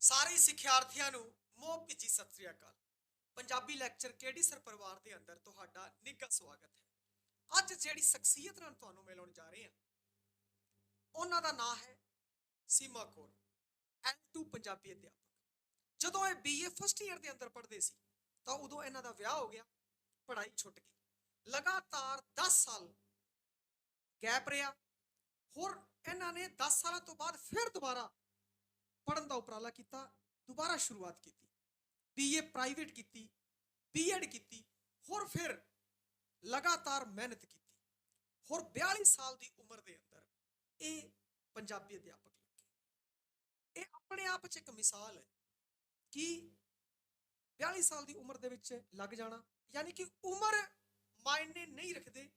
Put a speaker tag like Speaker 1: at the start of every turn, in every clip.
Speaker 1: ਸਾਰੇ ਸਿੱਖਿਆਰਥੀਆਂ ਨੂੰ ਮੋਹ ਭਿੱਜੀ। ਸਤਿ ਸ੍ਰੀ ਅਕਾਲ। Punjabi lecture K D sir ਪਰਿਵਾਰ ਦੇ ਅੰਦਰ ਤੁਹਾਡਾ ਨਿੱਘਾ ਸਵਾਗਤ ਹੈ। ਅੱਜ ਜਿਹੜੀ ਸ਼ਖਸੀਅਤ ਨਾਲ ਤੁਹਾਨੂੰ ਮਿਲਣ ਜਾ ਰਹੇ ਹਾਂ, ਉਹਨਾਂ ਦਾ ਨਾਮ ਹੈ ਸੀਮਾ ਕੌਰ L2 ਪੰਜਾਬੀ ਅਧਿਆਪਕ। ਜਦੋਂ ਇਹ ਬੀਏ ਫਸਟ ਈਅਰ ਦੇ ਅੰਦਰ ਪੜ੍ਹਦੇ ਸੀ, ਤਾਂ ਉਦੋਂ ਇਹਨਾਂ ਦਾ ਵਿਆਹ ਹੋ ਗਿਆ, ਪੜ੍ਹਾਈ ਛੁੱਟ ਗਈ। ਲਗਾਤਾਰ 10 ਸਾਲ ਗੈਪ ਰਿਹਾ, ਹੋਰ ਇਹਨਾਂ ਨੇ 10 ਸਾਲਾਂ ਤੋਂ ਬਾਅਦ ਫਿਰ ਦੁਬਾਰਾ ਪੜਨ ਦਾ ਉਪਰਾਲਾ ਕੀਤਾ, ਦੁਬਾਰਾ ਸ਼ੁਰੂਆਤ ਕੀਤੀ ਬੀਏ ਪ੍ਰਾਈਵੇਟ ਕੀਤੀ ਬੀਐਡ ਕੀਤੀ, ਹੋਰ ਫਿਰ ਲਗਾਤਾਰ ਮਿਹਨਤ ਕੀਤੀ। ਹੋਰ 42 ਸਾਲ ਦੀ ਉਮਰ ਦੇ ਅੰਦਰ ਇਹ ਪੰਜਾਬੀ ਅਧਿਆਪਕ ਲੱਗੇ। ਇਹ ਆਪਣੇ ਆਪ 'ਚ ਇੱਕ ਮਿਸਾਲ ਹੈ ਕਿ 42 ਸਾਲ ਦੀ ਉਮਰ ਦੇ ਵਿੱਚ ਲੱਗ ਜਾਣਾ, ਯਾਨੀ ਕਿ ਉਮਰ ਮਾਇਨੇ ਨਹੀਂ ਰੱਖਦੇ।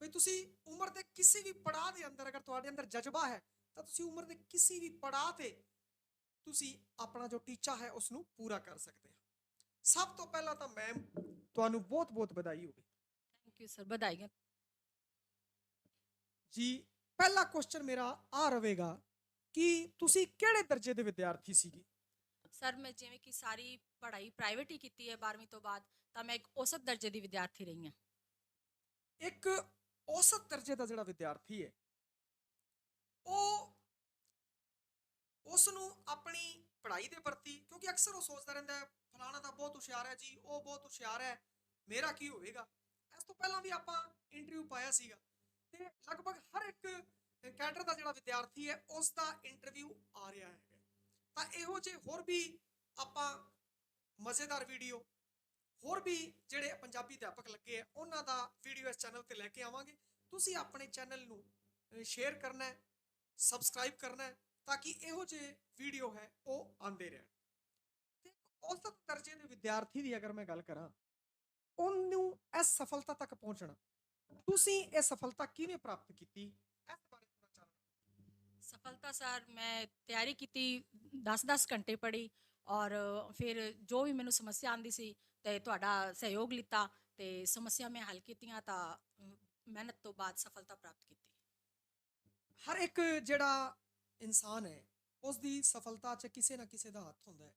Speaker 1: ਵੀ ਤੁਸੀਂ ਉਮਰ ਦੇ ਕਿਸੇ ਵੀ ਪੜਾਅ ਦੇ ਅੰਦਰ, ਅਗਰ ਤੁਹਾਡੇ ਅੰਦਰ ਜਜ਼ਬਾ ਹੈ, ਤਾਂ ਤੁਸੀਂ ਉਮਰ ਦੇ ਕਿਸੇ ਵੀ ਪੜਾਅ ਤੇ ਤੁਸੀਂ ਆਪਣਾ ਜੋ ਟੀਚਾ ਹੈ ਉਸ ਨੂੰ ਪੂਰਾ ਕਰ ਸਕਦੇ ਹੋ। ਸਭ ਤੋਂ ਪਹਿਲਾਂ ਤਾਂ ਮੈਮ ਤੁਹਾਨੂੰ ਬਹੁਤ-ਬਹੁਤ ਵਧਾਈ ਹੋਵੇ।
Speaker 2: ਥੈਂਕ ਯੂ ਸਰ ਵਧਾਈਆਂ।
Speaker 1: ਜੀ ਪਹਿਲਾ ਕੁਐਸਚਨ ਮੇਰਾ ਆ ਰਹੇਗਾ ਕਿ ਤੁਸੀਂ ਕਿਹੜੇ ਦਰਜੇ ਦੇ ਵਿਦਿਆਰਥੀ ਸੀਗੇ?
Speaker 2: ਸਰ ਮੈਂ ਜਿਵੇਂ ਕਿ ਸਾਰੀ ਪੜ੍ਹਾਈ ਪ੍ਰਾਈਵੇਟ ਹੀ ਕੀਤੀ ਹੈ 12ਵੀਂ ਤੋਂ ਬਾਅਦ ਤਾਂ ਮੈਂ ਇੱਕ ਔਸਤ ਦਰਜੇ ਦੀ ਵਿਦਿਆਰਥੀ ਰਹੀ ਹਾਂ।
Speaker 1: ਇੱਕ ਔਸਤ ਦਰਜੇ ਦਾ ਜਿਹੜਾ ਵਿਦਿਆਰਥੀ ਹੈ ਉਹ ਉਸ ਨੂੰ ਆਪਣੀ ਪੜ੍ਹਾਈ ਦੇ ਪ੍ਰਤੀ, ਕਿਉਂਕਿ ਅਕਸਰ ਉਹ ਸੋਚਦਾ ਰਹਿੰਦਾ ਹੈ, ਫਲਾਣਾ ਤਾਂ ਬਹੁਤ ਹੁਸ਼ਿਆਰ ਹੈ ਜੀ, ਉਹ ਬਹੁਤ ਹੁਸ਼ਿਆਰ ਹੈ, ਮੇਰਾ ਕੀ ਹੋਵੇਗਾ? ਇਸ ਤੋਂ ਪਹਿਲਾਂ ਵੀ ਆਪਾਂ ਇੰਟਰਵਿਊ ਪਾਇਆ ਸੀਗਾ ਤੇ ਲਗਭਗ ਹਰ ਇੱਕ ਕੈਡਰ ਦਾ ਜਿਹੜਾ ਵਿਦਿਆਰਥੀ ਹੈ ਉਸ ਦਾ ਇੰਟਰਵਿਊ ਆ ਰਿਹਾ ਹੈ। ਤਾਂ ਇਹੋ ਜਿਹੇ ਹੋਰ ਵੀ ਆਪਾਂ ਮਜ਼ੇਦਾਰ ਵੀਡੀਓ ਹੋਰ ਵੀ ਜਿਹੜੇ ਪੰਜਾਬੀ ਅਧਿਆਪਕ ਲੱਗੇ ਆ ਉਹਨਾਂ ਦਾ ਵੀਡੀਓ ਇਸ ਚੈਨਲ ਤੇ ਲੈ ਕੇ ਆਵਾਂਗੇ। ਤੁਸੀਂ ਆਪਣੇ ਚੈਨਲ ਨੂੰ ਸ਼ੇਅਰ ਕਰਨਾ ਹੈ ਸਬਸਕ੍ਰਾਈਬ ਕਰਨਾ ਹੈ ਤਾਂ ਕਿ ਇਹੋ ਜਿਹੇ ਵੀਡੀਓ ਹੈ ਉਹ ਆਉਂਦੇ ਰਹਿਣ ਤੇ ਔਸਤ ਦਰਜੇ ਦੇ ਵਿਦਿਆਰਥੀ ਦੀ ਅਗਰ ਮੈਂ ਗੱਲ ਕਰਾਂ ਉਹਨੂੰ ਇਸ ਸਫਲਤਾ ਤੱਕ ਪਹੁੰਚਣਾ ਤੁਸੀਂ ਇਹ ਸਫਲਤਾ ਕਿਵੇਂ ਪ੍ਰਾਪਤ ਕੀਤੀ ਇਸ ਬਾਰੇ ਥੋੜਾ ਚਾਨਣਾ
Speaker 2: ਸਫਲਤਾ ਸਰ ਮੈਂ ਤਿਆਰੀ ਕੀਤੀ 10-10 ਘੰਟੇ ਪੜ੍ਹੀ ਔਰ ਫਿਰ ਜੋ ਵੀ ਮੈਨੂੰ ਸਮੱਸਿਆ ਆਂਦੀ ਸੀ ਤੇ ਤੁਹਾਡਾ ਸਹਿਯੋਗ ਲਿੱਤਾ ਤੇ ਸਮੱਸਿਆ ਮੈਂ ਹੱਲ ਕੀਤੀਆਂ ਤਾਂ ਮਿਹਨਤ ਤੋਂ ਬਾਅਦ ਸਫਲਤਾ ਪ੍ਰਾਪਤ ਕੀਤੀ
Speaker 1: ਹਰ ਇੱਕ ਜਿਹੜਾ ਇਨਸਾਨ ਹੈ ਉਸ ਦੀ ਸਫਲਤਾ 'ਚ ਕਿਸੇ ਨਾ ਕਿਸੇ ਦਾ ਹੱਥ ਹੁੰਦਾ ਹੈ।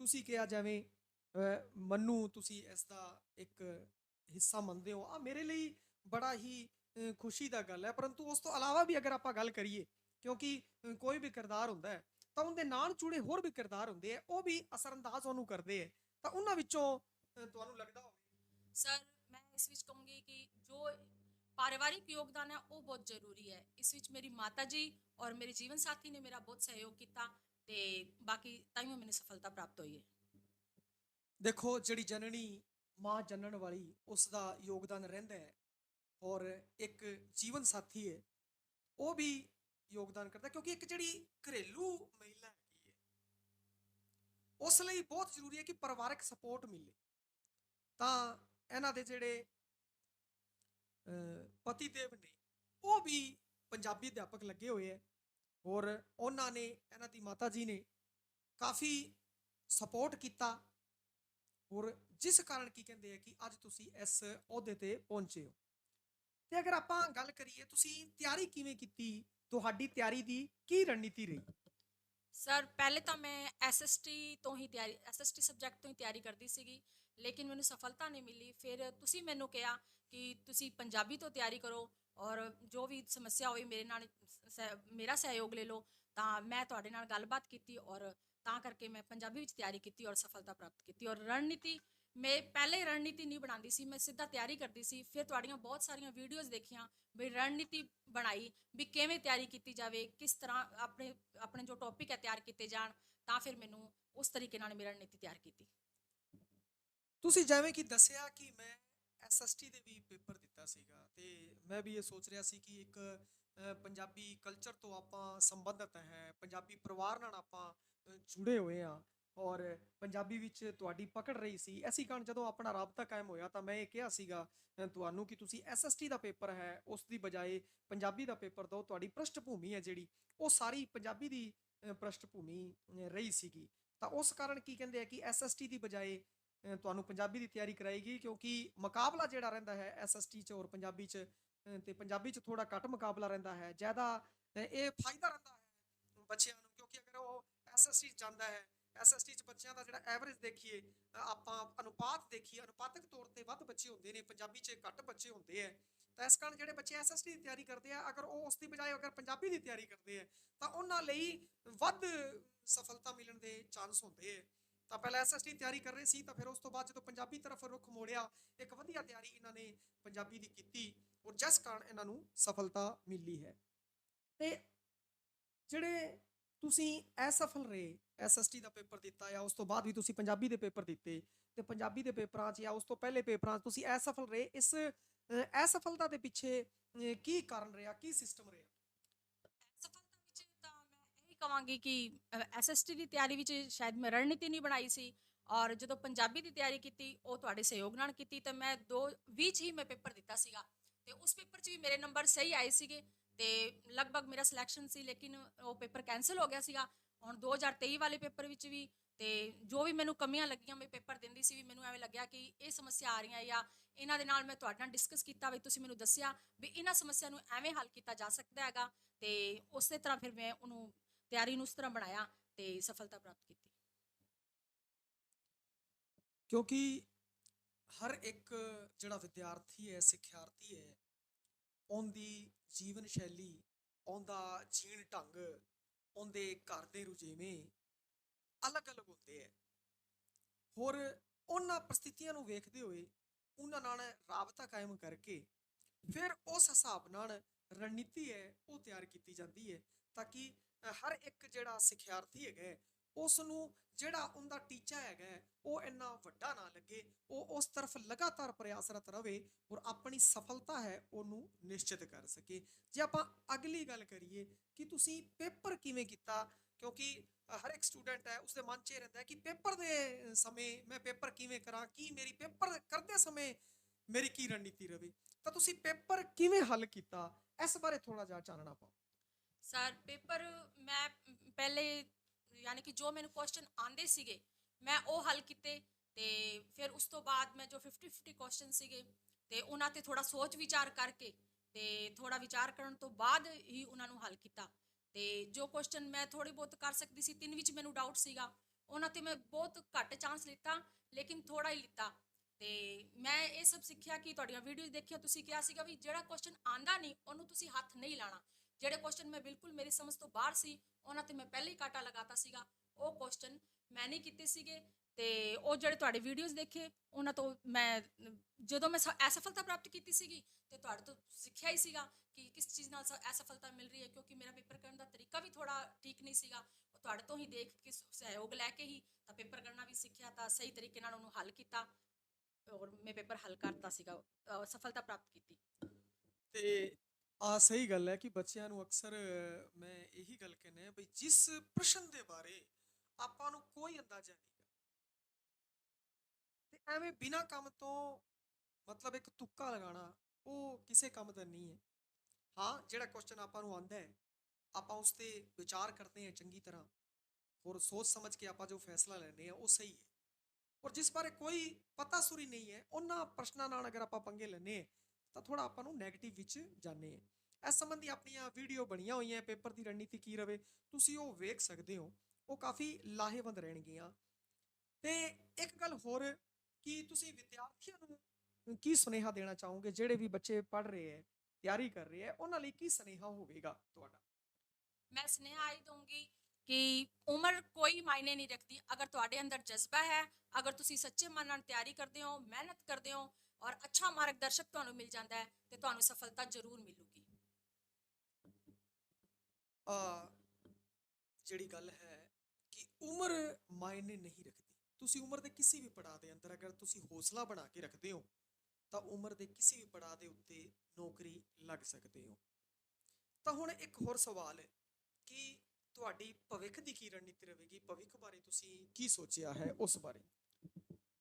Speaker 1: ਤੁਸੀਂ ਕਿਹਾ ਜਿਵੇਂ ਅਹ, ਮੰਨੂ ਤੁਸੀਂ ਇਸ ਦਾ ਇੱਕ ਹਿੱਸਾ ਮੰਨਦੇ ਹੋ ਆ ਮੇਰੇ ਲਈ ਬੜਾ ਹੀ ਖੁਸ਼ੀ ਦਾ ਗੱਲ ਹੈ। ਪਰੰਤੂ ਉਸ ਤੋਂ ਇਲਾਵਾ ਵੀ ਅਗਰ ਆਪਾਂ ਗੱਲ ਕਰੀਏ ਕਿਉਂਕਿ ਕੋਈ ਵੀ ਕਿਰਦਾਰ ਹੁੰਦਾ ਹੈ ਤਾਂ ਉਹਦੇ ਨਾਲ ਜੁੜੇ ਹੋਰ ਵੀ ਕਿਰਦਾਰ ਹੁੰਦੇ ਆ ਉਹ ਵੀ ਅਸਰਅੰਦਾਜ਼ ਉਹਨੂੰ ਕਰਦੇ ਆ ਤਾਂ ਉਹਨਾਂ ਵਿੱਚੋਂ ਤੁਹਾਨੂੰ ਲੱਗਦਾ ਹੋਵੇ?
Speaker 2: ਸਰ ਮੈਂ ਇਸ ਵਿੱਚ ਕਹੂੰਗੀ ਕਿ ਜੋ ਪਾਰਿਵਾਰਿਕ ਯੋਗਦਾਨ ਹੈ ਉਹ ਬਹੁਤ ਜ਼ਰੂਰੀ ਹੈ ਇਸ ਵਿੱਚ ਮੇਰੀ ਮਾਤਾ ਜੀ ਔਰ ਮੇਰੇ ਜੀਵਨ ਸਾਥੀ ਨੇ ਮੇਰਾ ਬਹੁਤ ਸਹਿਯੋਗ ਕੀਤਾ ਤੇ ਬਾਕੀ ਤਾਈਓ ਮੈਨੂੰ ਸਫਲਤਾ ਪ੍ਰਾਪਤ ਹੋਈ ਹੈ
Speaker 1: ਦੇਖੋ ਜਿਹੜੀ ਜਨਨੀ ਮਾਂ ਜਨਣ ਵਾਲੀ ਉਸ ਦਾ ਯੋਗਦਾਨ ਰਹਿੰਦਾ ਹੈ ਔਰ ਇੱਕ ਜੀਵਨ ਸਾਥੀ ਹੈ ਉਹ ਵੀ ਯੋਗਦਾਨ ਕਰਦਾ ਕਿਉਂਕਿ ਇੱਕ ਜਿਹੜੀ ਘਰੇਲੂ ਮਹਿਲਾ ਹੈਗੀ ਹੈ ਉਸ ਲਈ ਬਹੁਤ ਜ਼ਰੂਰੀ ਹੈ ਕਿ ਪਰਿਵਾਰਕ ਸਪੋਰਟ ਮਿਲੇ ਤਾਂ ਇਹਨਾਂ ਦੇ ਜਿਹੜੇ ਪਤੀ ਦੇਵ ਨੇ, ਉਹ ਵੀ ਪੰਜਾਬੀ ਅਧਿਆਪਕ ਲੱਗੇ ਹੋਏ ਹੈ ਔਰ ਉਹਨਾਂ ਨੇ, ਇਹਨਾਂ ਦੀ ਮਾਤਾ ਜੀ ਨੇ ਕਾਫੀ ਸਪੋਰਟ ਕੀਤਾ ਔਰ ਜਿਸ ਕਾਰਨ ਕੀ ਕਹਿੰਦੇ ਆ ਕਿ ਅੱਜ ਤੁਸੀਂ ਇਸ ਅਹੁਦੇ ਤੇ ਪਹੁੰਚੇ ਹੋ। ਤੇ ਅਗਰ ਆਪਾਂ ਗੱਲ ਕਰੀਏ, ਤੁਸੀਂ ਤਿਆਰੀ ਕਿਵੇਂ ਕੀਤੀ? ਤੁਹਾਡੀ ਤਿਆਰੀ ਦੀ ਕੀ ਰਣਨੀਤੀ ਰਹੀ?
Speaker 2: ਸਰ ਪਹਿਲੇ ਤਾਂ ਮੈਂ ਐਸਐਸਟੀ ਤੋਂ ਹੀ ਤਿਆਰੀ ਐਸਐਸਟੀ ਸਬਜੈਕਟ ਤੋਂ ਹੀ ਤਿਆਰੀ ਕਰਦੀ ਸੀਗੀ, ਲੇਕਿਨ ਮੈਨੂੰ ਸਫਲਤਾ ਨਹੀਂ ਮਿਲੀ। ਫਿਰ ਤੁਸੀਂ ਮੈਨੂੰ ਕਿਹਾ ਕਿ ਤੁਸੀਂ ਪੰਜਾਬੀ ਤੋਂ ਤਿਆਰੀ ਕਰੋ ਔਰ ਜੋ ਵੀ ਸਮੱਸਿਆ ਹੋਈ ਮੇਰੇ ਨਾਲ ਸਹਿ- ਮੇਰਾ ਸਹਿਯੋਗ ਲੈ ਲਓ, ਤਾਂ ਮੈਂ ਤੁਹਾਡੇ ਨਾਲ ਗੱਲਬਾਤ ਕੀਤੀ ਔਰ ਤਾਂ ਕਰਕੇ ਮੈਂ ਪੰਜਾਬੀ ਵਿੱਚ ਤਿਆਰੀ ਕੀਤੀ ਔਰ ਸਫਲਤਾ ਪ੍ਰਾਪਤ ਕੀਤੀ ਔਰ ਰਣਨੀਤੀ, ਮੈਂ ਪਹਿਲੇ ਰਣਨੀਤੀ ਨਹੀਂ ਬਣਾਉਂਦੀ ਸੀ, ਮੈਂ ਸਿੱਧਾ ਤਿਆਰੀ ਕਰਦੀ ਸੀ, ਫਿਰ ਤੁਹਾਡੀਆਂ ਬਹੁਤ ਸਾਰੀਆਂ ਵੀਡੀਓਜ਼ ਦੇਖੀਆਂ, ਵੀ ਰਣਨੀਤੀ ਬਣਾਈ, ਵੀ ਕਿਵੇਂ ਤਿਆਰੀ ਕੀਤੀ ਜਾਵੇ, ਕਿਸ ਤਰ੍ਹਾਂ ਆਪਣੇ ਆਪਣੇ ਜੋ ਟੌਪਿਕ ਹੈ ਤਿਆਰ ਕੀਤੇ ਜਾਣ, ਤਾਂ ਫਿਰ ਮੈਨੂੰ ਉਸ ਤਰੀਕੇ ਨਾਲ ਮੇਰੀ ਰਣਨੀਤੀ ਤਿਆਰ ਕੀਤੀ।
Speaker 1: ਤੁਸੀਂ ਜਿਵੇਂ ਕਿ ਦੱਸਿਆ ਕਿ ਮੈਂ ਐਸਐਸਟੀ ਦੇ ਵੀ ਪੇਪਰ ਦਿੱਤਾ ਸੀਗਾ ਤੇ ਮੈਂ ਵੀ ਇਹ ਸੋਚ ਰਿਹਾ ਸੀ ਕਿ ਇੱਕ ਪੰਜਾਬੀ ਕਲਚਰ ਤੋਂ ਆਪਾਂ ਸੰਬੰਧਿਤ ਹੈ ਪੰਜਾਬੀ ਪਰਿਵਾਰ ਨਾਲ ਆਪਾਂ ਜੁੜੇ ਹੋਏ ਆ ਔਰ ਪੰਜਾਬੀ ਵਿੱਚ ਤੁਹਾਡੀ ਪਕੜ ਰਹੀ ਸੀ। ਐਸੀ ਕਾਰਨ ਜਦੋਂ ਆਪਣਾ ਰਾਬਤਾ ਕਾਇਮ ਹੋਇਆ ਤਾਂ ਮੈਂ ਇਹ ਕਿਹਾ ਸੀਗਾ ਤੁਹਾਨੂੰ ਕਿ ਤੁਸੀਂ ਐਸਐਸਟੀ ਦਾ ਪੇਪਰ ਹੈ ਉਸ ਦੀ ਬਜਾਏ ਪੰਜਾਬੀ ਦਾ ਪੇਪਰ ਦਿਓ ਤੁਹਾਡੀ ਪ੍ਰਸ਼ਟ ਹੈ ਜਿਹੜੀ ਉਹ ਸਾਰੀ ਪੰਜਾਬੀ ਦੀ ਅ, ਭੂਮੀ ਰਹੀ ਸੀਗੀ। ਤਾਂ ਉਸ ਕਾਰਨ ਕੀ ਕਹਿੰਦੇ ਆ ਕਿ ਐਸਐਸਟੀ ਦੀ ਬਜਾਏ ਤੁਹਾਨੂੰ ਪੰਜਾਬੀ ਦੀ ਤਿਆਰੀ ਕਰਾਏਗੀ ਕਿਉਂਕਿ ਮੁਕਾਬਲਾ ਜਿਹੜਾ ਰਹਿੰਦਾ ਹੈ ਐਸਐਸਟੀ ਚ ਔਰ ਪੰਜਾਬੀ ਚ ਅ, ਤੇ ਪੰਜਾਬੀ ਚ ਥੋੜਾ ਘੱਟ ਮੁਕਾਬਲਾ ਰਹਿੰਦਾ ਹੈ ਜ਼ਿਆਦਾ ਇਹ ਫਾਇਦਾ ਰਹਿੰਦਾ ਹੈ ਬੱਚਿਆਂ ਨੂੰ ਕਿਉਂਕਿ ਅਗਰ ਉਹ ਐਸਐਸਟੀ ਜਾਂਦਾ ਹੈ ਐਸਐਸਟੀ ਚ ਬੱਚਿਆਂ ਦਾ ਜਿਹੜਾ ਐਵਰੇਜ ਦੇਖੀਏ ਆਪਾਂ ਅਨੁਪਾਤ ਦੇਖੀਏ ਅਨੁਪਾਤਕ ਤੌਰ ਤੇ ਵੱਧ ਬੱਚੇ ਹੁੰਦੇ ਨੇ ਪੰਜਾਬੀ ਚ ਘੱਟ ਬੱਚੇ ਹੁੰਦੇ ਆ ਤਾਂ ਇਸ ਕਾਰਨ ਜਿਹੜੇ ਬੱਚੇ ਐਸਐਸਟੀ ਦੀ ਤਿਆਰੀ ਕਰਦੇ ਆ ਅਗਰ ਉਹ ਉਸ ਦੀ ਬਜਾਏ ਅਗਰ ਪੰਜਾਬੀ ਦੀ ਤਿਆਰੀ ਕਰਦੇ ਆ ਤਾਂ ਉਹਨਾਂ ਲਈ ਵੱਧ ਸਫਲਤਾ ਮਿਲਣ ਦੇ ਚਾਂਸ ਹੁੰਦੇ ਆ ਤਾਂ ਪਹਿਲਾਂ ਐਸਐਸਟੀ ਤਿਆਰੀ ਕਰ ਰਹੇ ਸੀ, ਤਾਂ ਫਿਰ ਉਸ ਤੋਂ ਬਾਅਦ ਜਦੋਂ ਪੰਜਾਬੀ ਤਰਫ ਰੁਖ ਮੋੜਿਆ, ਇੱਕ ਵਧੀਆ ਤਿਆਰੀ ਇਹਨਾਂ ਨੇ ਪੰਜਾਬੀ ਦੀ ਕੀਤੀ ਔਰ ਜਿਸ ਕਾਰਨ ਇਹਨਾਂ ਨੂੰ ਸਫਲਤਾ ਮਿਲੀ ਹੈ। ਤੇ ਜਿਹੜੇ ਤੁਸੀਂ ਅਸਫਲ ਰਹੇ ਐਸਐਸਟੀ ਦਾ ਪੇਪਰ ਦਿੱਤਾ ਜਾਂ ਉਸ ਤੋਂ ਬਾਅਦ ਵੀ ਤੁਸੀਂ ਪੰਜਾਬੀ ਦੇ ਪੇਪਰ ਦਿੱਤੇ, ਤੇ ਪੰਜਾਬੀ ਦੇ ਪੇਪਰਾਂ 'ਚ ਜਾਂ ਉਸ ਤੋਂ ਪਹਿਲੇ ਪੇਪਰਾਂ 'ਚ ਤੁਸੀਂ ਅਸਫਲ ਰਹੇ, ਇਸ ਅਸਫਲਤਾ ਦੇ ਪਿੱਛੇ ਕੀ ਕਾਰਨ ਰਿਹਾ, ਕੀ ਸਿਸਟਮ ਰਿਹਾ?
Speaker 2: ਮੈਂ ਇਹ ਕਹਾਂਗੀ ਕਿ ਐਸਐਸਟੀ ਦੀ ਤਿਆਰੀ ਵਿੱਚ ਸ਼ਾਇਦ ਮੈਂ ਰਣਨੀਤੀ ਨਹੀਂ ਬਣਾਈ ਸੀ ਔਰ ਜਦੋਂ ਪੰਜਾਬੀ ਦੀ ਤਿਆਰੀ ਕੀਤੀ, ਉਹ ਤੁਹਾਡੇ ਸਹਿਯੋਗ ਨਾਲ ਕੀਤੀ, ਤਾਂ ਮੈਂ ਦੋ ਚ ਹੀ ਮੈਂ ਪੇਪਰ ਦਿੱਤਾ ਸੀਗਾ। ਤੇ ਉਸ ਪੇਪਰ 'ਚ ਵੀ ਮੇਰੇ ਨੰਬਰ ਸਹੀ ਆਏ ਸੀਗੇ ਤੇ ਲਗਭਗ ਮੇਰਾ ਸਿਲੈਕਸ਼ਨ ਸੀ, ਲੇਕਿਨ ਉਹ ਪੇਪਰ ਕੈਨਸਲ ਹੋ ਗਿਆ ਸੀਗਾ। ਹੁਣ 2023 ਵਾਲੇ ਪੇਪਰ ਵਿੱਚ ਵੀ ਤੇ ਜੋ ਵੀ ਮੈਨੂੰ ਕਮੀਆਂ ਲੱਗੀਆਂ, ਮੈਂ ਪੇਪਰ ਦਿੰਦੀ ਸੀ ਵੀ ਮੈਨੂੰ ਐਵੇਂ ਲੱਗਿਆ ਕਿ ਇਹ ਸਮੱਸਿਆ ਆ ਰਹੀਆਂ ਜਾਂ ਇਹਨਾਂ ਦੇ ਨਾਲ ਮੈਂ ਤੁਹਾਡੇ ਨਾਲ ਡਿਸਕਸ ਕੀਤਾ ਵੀ ਤੁਸੀਂ ਮੈਨੂੰ ਦੱਸਿਆ ਵੀ ਇਹਨਾਂ ਸਮੱਸਿਆ ਨੂੰ ਐਵੇਂ ਹੱਲ ਕੀਤਾ ਜਾ ਸਕਦਾ ਹੈਗਾ ਤੇ ਉਸੇ ਤਰ੍ਹਾਂ ਫਿਰ ਮੈਂ ਉਹਨੂੰ ਤਿਆਰੀ ਨੂੰ ਉਸ ਤਰ੍ਹਾਂ ਬਣਾਇਆ ਤੇ ਸਫਲਤਾ ਪ੍ਰਾਪਤ ਕੀਤੀ।
Speaker 1: ਕਿਉਂਕਿ ਹਰ ਇੱਕ ਜਿਹੜਾ ਵਿਦਿਆਰਥੀ ਹੈ, ਸਿੱਖਿਆਰਥੀ ਹੈ, ਉਹਦੀ ਜੀਵਨ ਸ਼ੈਲੀ, ਉਹਦਾ ਜੀਣ ਢੰਗ, ਉਹਦੇ ਘਰ ਦੇ ਰੁਝੇਵੇਂ ਅਲੱਗ-ਅਲੱਗ ਹੁੰਦੇ ਹੈ। ਹੋਰ ਉਹਨਾਂ ਪ੍ਰਸਥਿਤੀਆਂ ਨੂੰ ਵੇਖਦੇ ਹੋਏ ਉਹਨਾਂ ਨਾਲ ਰਾਬਤਾ ਕਾਇਮ ਕਰਕੇ ਫਿਰ ਉਸ ਹਿਸਾਬ ਨਾਲ ਰਣਨੀਤੀ ਹੈ, ਉਹ ਤਿਆਰ ਕੀਤੀ ਜਾਂਦੀ ਹੈ, ਤਾਂ ਕਿ ਹਰ ਇੱਕ ਜਿਹੜਾ ਸਿੱਖਿਆਰਥੀ ਹੈਗਾ ਹੈ, ਉਸ ਨੂੰ ਜਿਹੜਾ ਉਹਦਾ ਟੀਚਾ ਹੈਗਾ ਉਹ ਇੰਨਾ ਵੱਡਾ ਨਾ ਲੱਗੇ ਉਹ ਉਸ ਤਰਫ ਲਗਾਤਾਰ ਪ੍ਰਯਾਸਰਤ ਰਵੇ ਔਰ ਆਪਣੀ ਸਫਲਤਾ ਹੈ ਉਹਨੂੰ ਨਿਸ਼ਚਿਤ ਕਰ ਸਕੇ। ਜੇ ਆਪਾਂ ਅਗਲੀ ਗੱਲ ਕਰੀਏ ਕਿ ਤੁਸੀਂ ਪੇਪਰ ਕਿਵੇਂ ਕੀਤਾ ਕਿਉਂਕਿ ਹਰ ਇੱਕ ਸਟੂਡੈਂਟ ਹੈ ਉਸਦੇ ਮਨ 'ਚ ਇਹ ਰਹਿੰਦਾ ਕਿ ਪੇਪਰ ਦੇ ਸਮੇਂ ਮੈਂ ਪੇਪਰ ਕਿਵੇਂ ਕਰਾਂ ਕੀ ਮੇਰੀ ਪੇਪਰ ਕਰਦੇ ਸਮੇਂ ਮੇਰੀ ਕੀ ਰਣਨੀਤੀ ਰਵੇ। ਤਾਂ ਤੁਸੀਂ ਪੇਪਰ ਕਿਵੇਂ ਹੱਲ ਕੀਤਾ ਇਸ ਬਾਰੇ ਥੋੜਾ ਜਿਹਾ ਚਾਨਣਾ ਪਾਓ।
Speaker 2: ਸਰ, ਪੇਪਰ ਮੈਂ ਪਹਿਲੇ ਯਾਨੀ ਕਿ ਜੋ ਮੈਨੂੰ ਕੁਐਸਚਨ ਆਂਦੇ ਸੀਗੇ, ਮੈਂ ਉਹ ਹੱਲ ਕੀਤੇ ਤੇ ਫਿਰ ਉਸ ਤੋਂ ਬਾਅਦ ਮੈਂ ਜੋ 50 50 ਕੁਐਸਚਨ ਸੀਗੇ ਤੇ ਉਹਨਾਂ ਤੇ ਥੋੜਾ ਸੋਚ ਵਿਚਾਰ ਕਰਕੇ ਤੇ ਥੋੜਾ ਵਿਚਾਰ ਕਰਨ ਤੋਂ ਬਾਅਦ ਹੀ ਉਹਨਾਂ ਨੂੰ ਹੱਲ ਕੀਤਾ। ਤੇ ਜੋ ਕੁਐਸਚਨ ਮੈਂ ਥੋੜੀ ਬਹੁਤ ਕਰ ਸਕਦੀ ਸੀ, ਤਿੰਨ ਵਿੱਚ ਮੈਨੂੰ ਡਾਊਟ ਸੀਗਾ, ਉਹਨਾਂ ਤੇ ਮੈਂ ਬਹੁਤ ਘੱਟ ਚਾਂਸ ਲਿੱਤਾ, ਲੇਕਿਨ ਥੋੜਾ ਹੀ ਲਿੱਤਾ। ਤੇ ਮੈਂ ਇਹ ਸਭ ਸਿੱਖਿਆ ਕਿ ਤੁਹਾਡੀਆਂ ਵੀਡੀਓਜ਼ ਦੇਖਿਆ, ਤੁਸੀਂ ਕਿਹਾ ਸੀਗਾ ਵੀ ਜਿਹੜਾ ਕੁਐਸਚਨ ਆਂਦਾ ਨਹੀਂ, ਉਹਨੂੰ ਤੁਸੀਂ ਹੱਥ ਨਹੀਂ ਲਾਣਾ ਜਿਹੜੇ ਕੁਐਸਚਨ ਮੈਂ ਬਿਲਕੁਲ ਮੇਰੀ ਸਮਝ ਤੋਂ ਬਾਹਰ ਸੀ, ਉਹਨਾਂ ਤੇ ਮੈਂ ਪਹਿਲੇ ਹੀ ਕਾਟਾ ਲਗਾਤਾ ਸੀਗਾ। ਉਹ ਕੁਐਸਚਨ ਮੈਂ ਨਹੀਂ ਕੀਤੇ ਸੀਗੇ ਤੇ ਉਹ ਜਿਹੜੇ ਤੁਹਾਡੇ ਵੀਡੀਓਜ਼ ਦੇਖੇ, ਉਹਨਾਂ ਤੋਂ ਮੈਂ, ਜਦੋਂ ਮੈਂ ਸ- ਅਸਫਲਤਾ ਪ੍ਰਾਪਤ ਕੀਤੀ ਸੀਗੀ ਤੇ ਤੁਹਾਡੇ ਤੋਂ ਸਿੱਖਿਆ ਹੀ ਸੀਗਾ ਕਿ ਕਿਸ ਚੀਜ਼ ਨਾਲ ਸ- ਅਸਫਲਤਾ ਮਿਲ ਰਹੀ ਹੈ, ਕਿਉਂਕਿ ਮੇਰਾ ਪੇਪਰ ਕਰਨ ਦਾ ਤਰੀਕਾ ਵੀ ਥੋੜਾ ਠੀਕ ਨਹੀਂ ਸੀਗਾ। ਉਹ ਤੁਹਾਡੇ ਤੋਂ ਹੀ ਦੇਖ ਕੇ ਸਹਿਯੋਗ ਲੈ ਕੇ ਹੀ ਤਾਂ ਪੇਪਰ ਕਰਨਾ ਵੀ ਸਿੱਖਿਆ ਤਾਂ ਸਹੀ ਤਰੀਕੇ ਨਾਲ ਉਹਨੂੰ ਹੱਲ ਕੀਤਾ ਔਰ ਮੈਂ ਪੇਪਰ ਹੱਲ ਕਰਤਾ ਸੀਗਾ ਸਫਲਤਾ ਪ੍ਰਾਪਤ ਕੀਤੀ।
Speaker 1: ਤੇ ਆ ਸਹੀ ਗੱਲ ਹੈ ਕਿ ਬੱਚਿਆਂ ਨੂੰ ਅਕਸਰ ਅ, ਮੈਂ ਇਹੀ ਗੱਲ ਕਹਿੰਦਾ ਹਾਂ ਬਈ ਜਿਸ ਪ੍ਰਸ਼ਨ ਦੇ ਬਾਰੇ ਆਪਾਂ ਨੂੰ ਕੋਈ ਅੰਦਾਜ਼ਾ ਨਹੀਂ ਤੇ ਐਵੇਂ ਬਿਨਾਂ ਕੰਮ ਤੋਂ ਮਤਲਬ ਇੱਕ ਤੁੱਕਾ ਲਗਾਉਣਾ ਉਹ ਕਿਸੇ ਕੰਮ ਦਾ ਨਹੀਂ ਹੈ। ਹਾਂ ਜਿਹੜਾ ਕੁਐਸਚਨ ਆਪਾਂ ਨੂੰ ਆਂਦਾ ਹੈ ਆਪਾਂ ਉਸ ਤੇ ਵਿਚਾਰ ਕਰਦੇ ਹਾਂ ਚੰਗੀ ਤਰ੍ਹਾਂ ਹੋਰ ਸੋਚ ਸਮਝ ਕੇ ਆਪਾਂ ਜੋ ਫੈਸਲਾ ਲੈਂਦੇ ਹਾਂ ਉਹ ਸਹੀ ਹੈ। ਔਰ ਜਿਸ ਬਾਰੇ ਕੋਈ ਪਤਾ ਸੁਰੀ ਨਹੀਂ ਹੈ ਉਹਨਾਂ ਪ੍ਰਸ਼ਨਾਂ ਨਾਲ ਅਗਰ ਆਪਾਂ ਪੰਗੇ ਲੈਂਦੇ ਹਾਂ ਤਾਂ ਥੋੜਾ ਆਪਾਂ ਨੂੰ 네ਗੇਟਿਵ ਵਿੱਚ ਜਾਂਦੇ ਹਾਂ। ਇਸ ਸੰਬੰਧੀ ਆਪਣੀਆਂ ਵੀਡੀਓ ਬਣੀਆਂ ਹੋਈਆਂ ਪੇਪਰ ਦੀ ਰਣਨੀਤੀ ਕੀ ਰਵੇ, ਤੁਸੀਂ ਉਹ ਵੇਖ ਸਕਦੇ ਹੋ। ਉਹ ਕਾਫੀ ਲਾਹੇਵੰਦ ਰਹਿਣਗੀਆਂ। ਤੇ ਇੱਕ ਗੱਲ ਹੋਰ, ਕਿ ਤੁਸੀਂ ਵਿਦਿਆਰਥੀਆਂ ਨੂੰ ਕੀ ਸੁਨੇਹਾ ਦੇਣਾ ਚਾਹੋਗੇ? ਜਿਹੜੇ ਵੀ ਬੱਚੇ ਪੜ੍ਹ ਰਹੇ ਹੈ, ਤਿਆਰੀ ਕਰ ਰਹੇ ਹੈ, ਉਹਨਾਂ ਲਈ ਕੀ ਸੁਨੇਹਾ ਹੋਵੇਗਾ ਤੁਹਾਡਾ?
Speaker 2: ਮੈਂ ਸੁਨੇਹਾ ਆਈ ਦਊਂਗੀ ਕਿ ਉਮਰ ਕੋਈ ਮਾਇਨੇ ਨਹੀਂ ਰੱਖਦੀ। ਅਗਰ ਤੁਹਾਡੇ ਅੰਦਰ ਜਜ਼ਬਾ ਹੈ, ਅਗਰ ਤੁਸੀਂ ਸੱਚੇ ਮਨ ਨਾਲ ਤਿਆਰੀ ਕਰਦੇ ਹੋ, ਮਿਹਨਤ ਕਰਦੇ ਹੋ ਔਰ ਅੱਛਾ ਮਾਰਗਦਰਸ਼ਕ ਤੁਹਾਨੂੰ ਮਿਲ ਜਾਂਦਾ ਹੈ ਤੇ ਤੁਹਾਨੂੰ ਸਫਲਤਾ ਜ਼ਰੂਰ ਮਿਲੂਗੀ।
Speaker 1: ਆ ਜਿਹੜੀ ਗੱਲ ਹੈ ਕਿ ਉਮਰ ਮਾਇਨੇ ਨਹੀਂ ਰੱਖਦੀ। ਤੁਸੀਂ ਉਮਰ ਦੇ ਕਿਸੇ ਵੀ ਪੜਾਅ ਦੇ ਅੰਦਰ ਅਗਰ ਤੁਸੀਂ ਹੌਸਲਾ ਬਣਾ ਕੇ ਰੱਖਦੇ ਹੋ ਤਾਂ ਉਮਰ ਦੇ ਕਿਸੇ ਵੀ ਪੜਾਅ ਦੇ ਉੱਤੇ ਨੌਕਰੀ ਲੱਗ ਸਕਦੇ ਹੋ। ਤਾਂ ਹੁਣ ਇੱਕ ਹੋਰ ਸਵਾਲ ਹੈ ਕਿ ਤੁਹਾਡੀ ਭਵਿੱਖ ਦੀ ਕੀ ਰਣਨੀਤੀ ਰਹੇਗੀ? ਭਵਿੱਖ ਬਾਰੇ ਤੁਸੀਂ ਕੀ ਸੋਚਿਆ ਹੈ ਉਸ ਬਾਰੇ?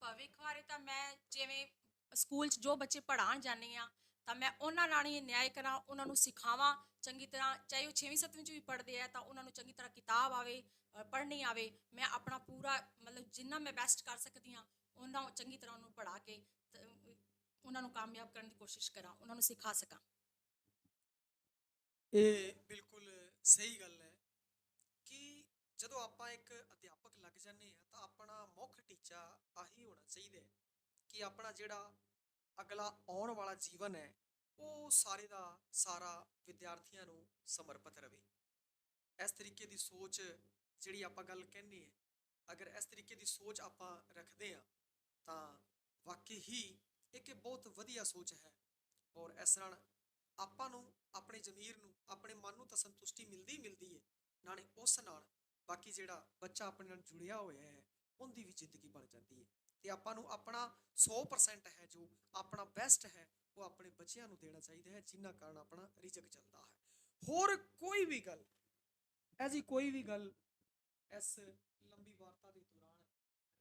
Speaker 2: ਭਵਿੱਖ ਬਾਰੇ ਤਾਂ ਮੈਂ ਜਿਵੇਂ ਸਕੂਲ 'ਚ ਜੋ ਬੱਚੇ ਪੜ੍ਹਾਉਣ ਜਾਂਦੇ ਆ, ਤਾਂ ਮੈਂ ਉਹਨਾਂ ਨਾਲ ਹੀ ਨਿਆਂ ਕਰਾਂ ਉਹਨਾਂ ਨੂੰ ਸਿਖਾਵਾਂ, ਚੰਗੀ ਤਰ੍ਹਾਂ ਚਾਹੇ ਉਹ 6ਵੀਂ 7ਵੀਂ 'ਚ ਵੀ ਪੜ੍ਹਦੇ ਆ, ਤਾਂ ਉਹਨਾਂ ਨੂੰ ਚੰਗੀ ਤਰ੍ਹਾਂ ਕਿਤਾਬ ਆਵੇ ਪੜ੍ਹਨੀ ਆਵੇ, ਮੈਂ ਆਪਣਾ ਪੂਰਾ ਮਤਲਬ ਜਿੰਨਾ ਮੈਂ ਬੈਸਟ ਕਰ ਸਕਦੀ ਹਾਂ, ਉਹਨਾਂ ਚੰਗੀ ਤਰ੍ਹਾਂ ਉਹਨੂੰ ਪੜ੍ਹਾ ਕੇ ਉਹਨਾਂ ਨੂੰ ਕਾਮਯਾਬ ਕਰਨ ਦੀ ਕੋਸ਼ਿਸ਼ ਕਰਾਂ, ਉਹਨਾਂ ਨੂੰ ਸਿਖਾ ਸਕਾਂ।
Speaker 1: ਇਹ ਬਿਲਕੁਲ ਸਹੀ ਗੱਲ ਹੈ ਕਿ ਜਦੋਂ ਜਦੋਂ ਆਪਾਂ ਇੱਕ ਅਧਿਆਪਕ ਲੱਗ ਜਾਂਦੇ ਆ ਤਾਂ ਆਪਣਾ ਮੁੱਖ ਟੀਚਾ ਆਹੀ ਹੋਣਾ ਚਾਹੀਦਾ ਹੈ। ਕਿ ਆਪਣਾ ਜਿਹੜਾ ਅਗਲਾ ਆਉਣ ਵਾਲਾ ਜੀਵਨ ਹੈ, ਉਹ ਸਾਰੇ ਦਾ ਸਾਰਾ ਵਿਦਿਆਰਥੀਆਂ ਨੂੰ ਸਮਰਪਿਤ ਰਵੇ। ਇਸ ਤਰੀਕੇ ਦੀ ਸੋਚ ਜਿਹੜੀ ਆਪਾਂ ਗੱਲ ਕਹਿੰਦੇ ਆ ਅਗਰ ਇਸ ਤਰੀਕੇ ਦੀ ਸੋਚ ਆਪਾਂ ਰੱਖਦੇ ਆ ਤਾਂ ਵਾਕਈ ਹੀ ਇੱਕ ਬਹੁਤ ਵਧੀਆ ਸੋਚ ਹੈ। ਔਰ ਇਸ ਨਾਲ ਆਪਾਂ ਨੂੰ ਆਪਣੇ ਜ਼ਮੀਰ ਨੂੰ, ਆਪਣੇ ਮਨ ਨੂੰ ਤਾਂ ਸੰਤੁਸ਼ਟੀ ਮਿਲਦੀ ਮਿਲਦੀ ਹੈ। ਨਾਲੇ ਉਸ ਨਾਲ ਬਾਕੀ ਜਿਹੜਾ ਬੱਚਾ ਆਪਣੇ ਨਾਲ ਜੁੜਿਆ ਹੋਇਆ ਹੈ, ਉਹਦੀ ਵੀ ਜ਼ਿੰਦਗੀ ਬਣ ਜਾਂਦੀ ਹੈ। ਤੇ ਆਪਾਂ ਨੂੰ ਆਪਣਾ 100% ਹੈ ਜੋ ਆਪਣਾ ਬੈਸਟ ਹੈ, ਉਹ ਆਪਣੇ ਬੱਚਿਆਂ ਨੂੰ ਦੇਣਾ ਚਾਹੀਦਾ ਹੈ, ਜਿੰਨਾ ਕਾਰਨ ਆਪਣਾ ਰਿਜਕ ਚੱਲਦਾ ਹੈ। ਹੋਰ ਕੋਈ ਵੀ ਗੱਲ, ਐਸੀ ਕੋਈ ਵੀ ਗੱਲ ਇਸ ਲੰਬੀ ਵਾਰਤਾ ਦੇ ਦੌਰਾਨ ਰਹਿੰਦੀ ਹੋਵੇ,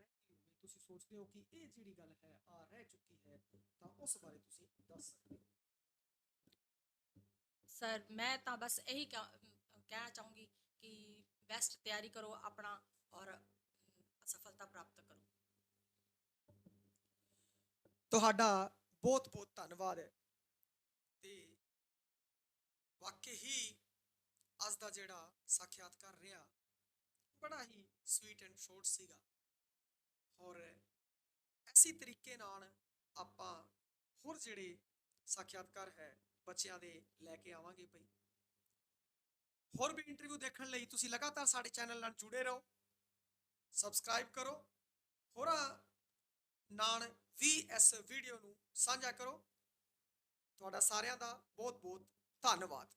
Speaker 1: ਤੁਸੀਂ ਸੋਚਦੇ ਹੋ ਕਿ ਇਹ ਜਿਹੜੀ ਗੱਲ ਹੈ ਆ ਰਹਿ ਚੁੱਕੀ ਹੈ, ਤਾਂ ਉਸ ਬਾਰੇ ਤੁਸੀਂ ਦੱਸ ਸਕਦੇ ਹੋ।
Speaker 2: ਸਰ ਮੈਂ ਤਾਂ ਬਸ ਇਹੀ ਕਹਿਣਾ ਚਾਹੂੰਗੀ ਕਿ ਬੈਸਟ ਤਿਆਰੀ ਕਰੋ ਆਪਣਾ ਔਰ ਸਫਲਤਾ ਪ੍ਰਾਪਤ ਕਰੋ।
Speaker 1: ਤੁਹਾਡਾ ਬਹੁਤ ਬਹੁਤ ਧੰਨਵਾਦ ਹੈ। ਤੇ ਵਾਕਈ ਹੀ ਅੱਜ ਦਾ ਜਿਹੜਾ ਸਾਖਿਆਤਕਾਰ ਰਿਹਾ, ਬੜਾ ਹੀ ਸਵੀਟ ਐਂਡ ਸ਼ੋਰਟ ਸੀਗਾ। ਔਰ ਐਸੀ ਤਰੀਕੇ ਨਾਲ ਆਪਾਂ ਹੋਰ ਜਿਹੜੇ ਸਾਖਿਆਤਕਾਰ ਹੈ, ਬੱਚਿਆਂ ਦੇ ਲੈ ਕੇ ਆਵਾਂਗੇ ਭਈ ਹੋਰ ਵੀ ਇੰਟਰਵਿਊ ਦੇਖਣ ਲਈ ਤੁਸੀਂ ਲਗਾਤਾਰ ਸਾਡੇ ਚੈਨਲ ਨਾਲ ਜੁੜੇ ਰਹੋ। ਸਬਸਕ੍ਰਾਈਬ ਕਰੋ। ਹੋਰਾਂ ਨਾਲ ਵੀ ਇਸ ਵੀਡੀਓ ਨੂੰ ਸਾਂਝਾ ਕਰੋ। ਤੁਹਾਡਾ ਸਾਰਿਆਂ ਦਾ ਬਹੁਤ ਬਹੁਤ ਧੰਨਵਾਦ।